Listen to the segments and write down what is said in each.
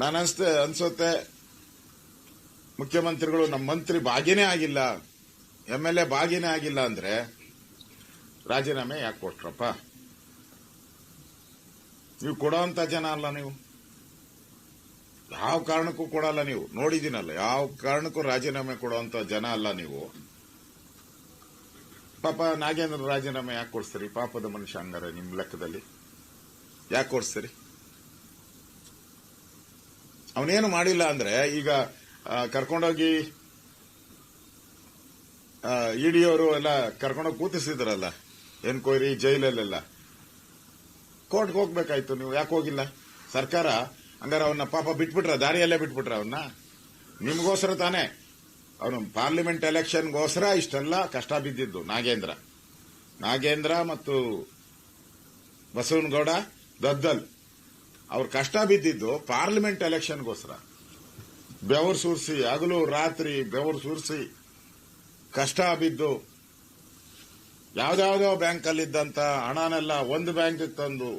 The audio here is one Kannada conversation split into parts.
ನಾನು ಅನ್ಸ್ತೆ, ಅನ್ಸುತ್ತೆ. ಮುಖ್ಯಮಂತ್ರಿಗಳು ನಮ್ಮ ಮಂತ್ರಿ ಭಾಗಿನೇ ಆಗಿಲ್ಲ. ಎಂ ಎಲ್ ಎ ಭಾಗಿನೇ ಆಗಿಲ್ಲ ಅಂದ್ರೆ ರಾಜೀನಾಮೆ ಯಾಕೆ ಕೊಟ್ರಪ್ಪ? ನೀವು ಕೊಡೋಂತ ಜನ ಅಲ್ಲ ನೀವು. ಯಾವ ಕಾರಣಕ್ಕೂ ಕೊಡಲ್ಲ ನೀವು. ನೋಡಿದ್ದೀನಲ್ಲ, ಯಾವ ಕಾರಣಕ್ಕೂ ರಾಜೀನಾಮೆ ಕೊಡುವಂತ ಜನ ಅಲ್ಲ ನೀವು. ಪಾಪ ನಾಗೇಂದ್ರ ರಾಜೀನಾಮೆ ಯಾಕೆ ಕೊಡ್ಸ್ತೀರಿ? ಪಾಪದ ಮನುಷ್ಯ ಹಂಗಾರೆ ನಿಮ್ಮ ಲೆಕ್ಕದಲ್ಲಿ. ಯಾಕೆ ಕೊಡ್ಸ್ತೀರಿ? ಅವನೇನು ಮಾಡಿಲ್ಲ ಅಂದ್ರೆ ಈಗ ಕರ್ಕೊಂಡೋಗಿ ಇಡಿಯವರು ಎಲ್ಲ ಕರ್ಕೊಂಡೋಗಿ ಕೂತಿಸಿದ್ರಲ್ಲ, ಎನ್ಕ್ವೈರಿ ಜೈಲಲ್ಲೆಲ್ಲ. ಕೋರ್ಟ್ಗೆ ಹೋಗ್ಬೇಕಾಯ್ತು ನೀವು, ಯಾಕೆ ಹೋಗಿಲ್ಲ? ಸರ್ಕಾರ ಹಂಗಾರೆ ಅವನ್ನ ಪಾಪ ಬಿಟ್ಬಿಟ್ರ, ದಾರಿಯಲ್ಲೇ ಬಿಟ್ಬಿಟ್ರ ಅವನ್ನ ನಿಮಗೋಸ್ಕರ ತಾನೇ. ಅವನು ಪಾರ್ಲಿಮೆಂಟ್ ಎಲೆಕ್ಷನ್ಗೋಸ್ಕರ ಇಷ್ಟೆಲ್ಲ ಕಷ್ಟ ಬಿದ್ದಿದ್ದು, ನಾಗೇಂದ್ರ. ನಾಗೇಂದ್ರ ಮತ್ತು ಬಸವನಗೌಡ ದದ್ದಲ್. ಅವ್ರ ಕಷ್ಟ ಬಿದ್ದಿದ್ದು ಪಾರ್ಲಿಮೆಂಟ್ ಎಲೆಕ್ಷನ್ಗೋಸ್ಕರ. ಬೆವರು ಸುರಿಸಿ, ಹಗಲು ರಾತ್ರಿ ಬೆವರು ಸುರಿಸಿ, ಕಷ್ಟ ಬಿದ್ದು ಯಾವ್ದಾವ್ದೋ ಬ್ಯಾಂಕಲ್ಲಿದ್ದಂತ ಹಣನೆಲ್ಲ ಒಂದು ಬ್ಯಾಂಕ್ ತಂದು,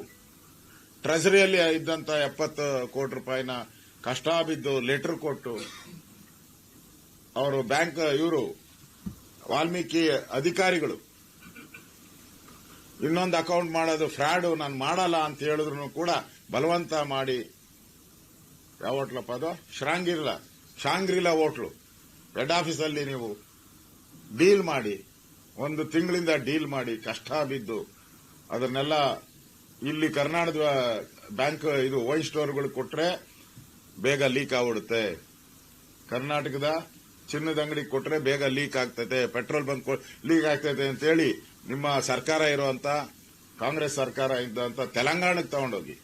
ಟ್ರೆಜರಿಯಲ್ಲಿ ಇದ್ದಂತ ಎಪ್ಪತ್ತು ಕೋಟಿ ರೂಪಾಯಿನ ಕಷ್ಟ ಬಿದ್ದು ಲೆಟರ್ ಕೊಟ್ಟು, ಅವರು ಬ್ಯಾಂಕ್ ಇವರು, ವಾಲ್ಮೀಕಿ ಅಧಿಕಾರಿಗಳು, ಇನ್ನೊಂದು ಅಕೌಂಟ್ ಮಾಡೋದು ಫ್ರಾಡ್, ನಾನು ಮಾಡಲ್ಲ ಅಂತ ಹೇಳಿದ್ರು ಕೂಡ ಬಲವಂತ ಮಾಡಿ. ಯಾವ ಹೋಟ್ಲಪ್ಪ ಅದು? ಶ್ರಾಂಗಿರ್ಲ ಶಾಂಗ್ರಿಲಾ ಹೋಟ್ಲು. ಹೆಡ್ ಆಫೀಸಲ್ಲಿ ನೀವು ಡೀಲ್ ಮಾಡಿ, ಒಂದು ತಿಂಗಳಿಂದ ಡೀಲ್ ಮಾಡಿ, ಕಷ್ಟ ಬಿದ್ದು, ಅದನ್ನೆಲ್ಲ ಇಲ್ಲಿ ಕರ್ನಾಟಕದ ಬ್ಯಾಂಕ್ ಇದು ವೈನ್ ಸ್ಟೋರ್ಗಳು ಕೊಟ್ರೆ ಬೇಗ ಲೀಕ್ ಆಗ್ಬಿಡುತ್ತೆ. ಕರ್ನಾಟಕದ ಚಿನ್ನದ ಅಂಗಡಿ ಕೊಟ್ರೆ ಬೇಗ ಲೀಕ್ ಆಗ್ತೈತೆ ಪೆಟ್ರೋಲ್ ಬಂಕ್ ಲೀಕ್ ಆಗ್ತೈತೆ ಅಂತ ಹೇಳಿ ನಿಮ್ಮ ಸರ್ಕಾರ ಇರುವಂತ, ಕಾಂಗ್ರೆಸ್ ಸರ್ಕಾರ ಇದ್ದಂತ ತೆಲಂಗಾಣಕ್ಕೆ ತಗೊಂಡೋಗಿ.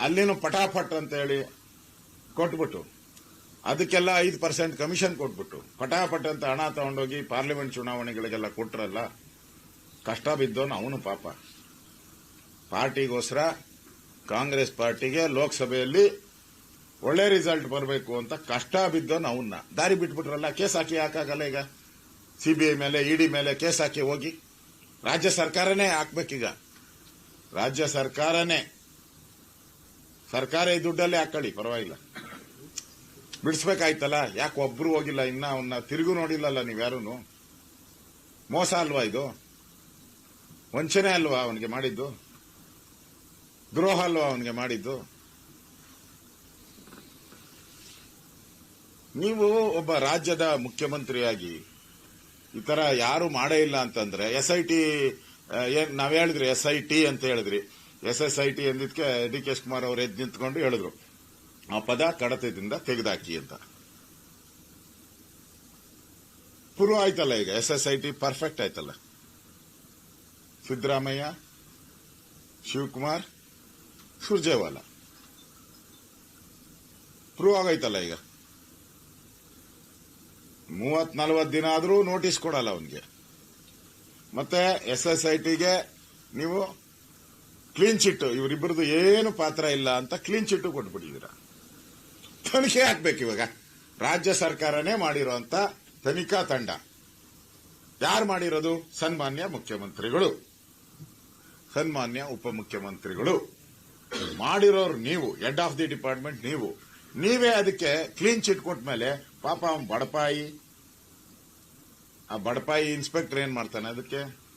ಅಲ್ಲಿನೂ ಪಟಾಫಟ್ ಅಂತ ಹೇಳಿ ಕೊಟ್ಬಿಟ್ಟು, ಅದಕ್ಕೆಲ್ಲ ಐದು ಪರ್ಸೆಂಟ್ ಕಮಿಷನ್ ಕೊಟ್ಬಿಟ್ಟು, ಪಟಾಪಟ್ ಅಂತ ಹಣ ತಗೊಂಡೋಗಿ ಪಾರ್ಲಿಮೆಂಟ್ ಚುನಾವಣೆಗಳಿಗೆಲ್ಲ ಕೊಟ್ರಲ್ಲ, ಕಷ್ಟ ಬಿದ್ದವನು ಅವನು ಪಾಪ. ಪಾರ್ಟಿಗೋಸ್ಕರ ಕಾಂಗ್ರೆಸ್ ಪಾರ್ಟಿಗೆ ಲೋಕಸಭೆಯಲ್ಲಿ ಒಳ್ಳೆ ರಿಸಲ್ಟ್ ಬರಬೇಕು ಅಂತ ಕಷ್ಟ ಬಿದ್ದವನು ಅವನ್ನ. ದಾರಿ ಬಿಟ್ಬಿಟ್ರಲ್ಲ, ಕೇಸ್ ಹಾಕಿ ಹಾಕಾಗಲ್ಲ ಈಗ. ಸಿಬಿಐ ಮೇಲೆ, ಇಡಿ ಮೇಲೆ ಕೇಸ್ ಹಾಕಿ ಹೋಗಿ. ರಾಜ್ಯ ಸರ್ಕಾರನೇ ಹಾಕ್ಬೇಕೀಗ. ರಾಜ್ಯ ಸರ್ಕಾರನೇ ಸರ್ಕಾರ ಈ ದುಡ್ಡಲ್ಲೇ ಹಾಕೊಳ್ಳಿ, ಪರವಾಗಿಲ್ಲ. ಬಿಡಿಸ್ಬೇಕಾಯ್ತಲ್ಲ, ಯಾಕೆ ಒಬ್ರು ಹೋಗಿಲ್ಲ, ಇನ್ನ ಅವನ್ನ ತಿರುಗು ನೋಡಿಲ್ಲಲ್ಲ ನೀವ್ಯಾರೂ ಮೋಸ ಅಲ್ವಾ ಇದು? ವಂಚನೆ ಅಲ್ವಾ ಅವನಿಗೆ ಮಾಡಿದ್ದು? ದ್ರೋಹ ಅಲ್ವಾ ಅವನಿಗೆ ಮಾಡಿದ್ದು? ನೀವು ಒಬ್ಬ ರಾಜ್ಯದ ಮುಖ್ಯಮಂತ್ರಿಯಾಗಿ ಈ ತರ ಯಾರು ಮಾಡೇ ಇಲ್ಲ ಅಂತಂದ್ರೆ ಎಸ್ ಐ ಟಿ ಏನ್ ನಾವ್ ಹೇಳಿದ್ರಿ ಎಸ್ ಐ ಟಿ ಅಂತ ಹೇಳಿದ್ರಿ. ಎಸ್ ಎಸ್ ಐ ಟಿ ಎಂದಿದ್ಕೆ ಡಿ ಕೆ ಕುಮಾರ್ ಅವರು ಎದ್ದು ನಿಂತ್ಕೊಂಡು ಹೇಳಿದ್ರು. ಆ ಪದ ಕಡತದಿಂದ ತೆಗೆದಾಕಿ ಅಂತ. ಪುರು ಆಯ್ತಲ್ಲ ಈಗ, S S I T perfect ಆಯ್ತಲ್ಲ. ಸಿದ್ದರಾಮಯ್ಯ, ಶಿವಕುಮಾರ್, ಸುರ್ಜೇವಾಲಾ. ಪ್ರೂವ್ ಆಗೈತಲ್ಲ ಈಗ. ಮೂವತ್ ನಲವತ್ತು ದಿನ ಆದರೂ ನೋಟಿಸ್ ಕೊಡಲ್ಲ ಅವನಿಗೆ. ಮತ್ತೆ ಎಸ್ ಎಸ್ ಐ ಟಿಗೆ ನೀವು ಕ್ಲೀನ್ ಚಿಟ್ ಇವರಿಬ್ಬರದು ಏನು ಪಾತ್ರ ಇಲ್ಲ ಅಂತ ಕ್ಲೀನ್ ಚಿಟ್ ಕೊಟ್ಬಿಟ್ಟಿದ್ದೀರ. ತನಿಖೆ ಹಾಕ್ಬೇಕು ಇವಾಗ. ರಾಜ್ಯ ಸರ್ಕಾರನೇ ಮಾಡಿರುವಂತ ತನಿಖಾ ತಂಡ. ಯಾರು ಮಾಡಿರೋದು? ಸನ್ಮಾನ್ಯ ಮುಖ್ಯಮಂತ್ರಿಗಳು. ಸನ್ಮಾನ್ಯ ಉಪಮುಖ್ಯಮಂತ್ರಿಗಳು. ಮಾಡಿರೋರು ನೀವು ಹೆಡ್ ಆಫ್ ದಿ ಡಿಪಾರ್ಟ್ಮೆಂಟ್ ನೀವು. ನೀವೇ ಅದಕ್ಕೆ ಕ್ಲೀನ್ ಚಿಟ್ ಕೊಟ್ಟ ಮೇಲೆ ಪಾಪ ಬಡಪಾಯಿ. ಆ ಬಡಪಾಯಿ ಇನ್ಸ್ಪೆಕ್ಟರ್ ಏನ್ ಮಾಡ್ತಾನೆ ಅದಕ್ಕೆ?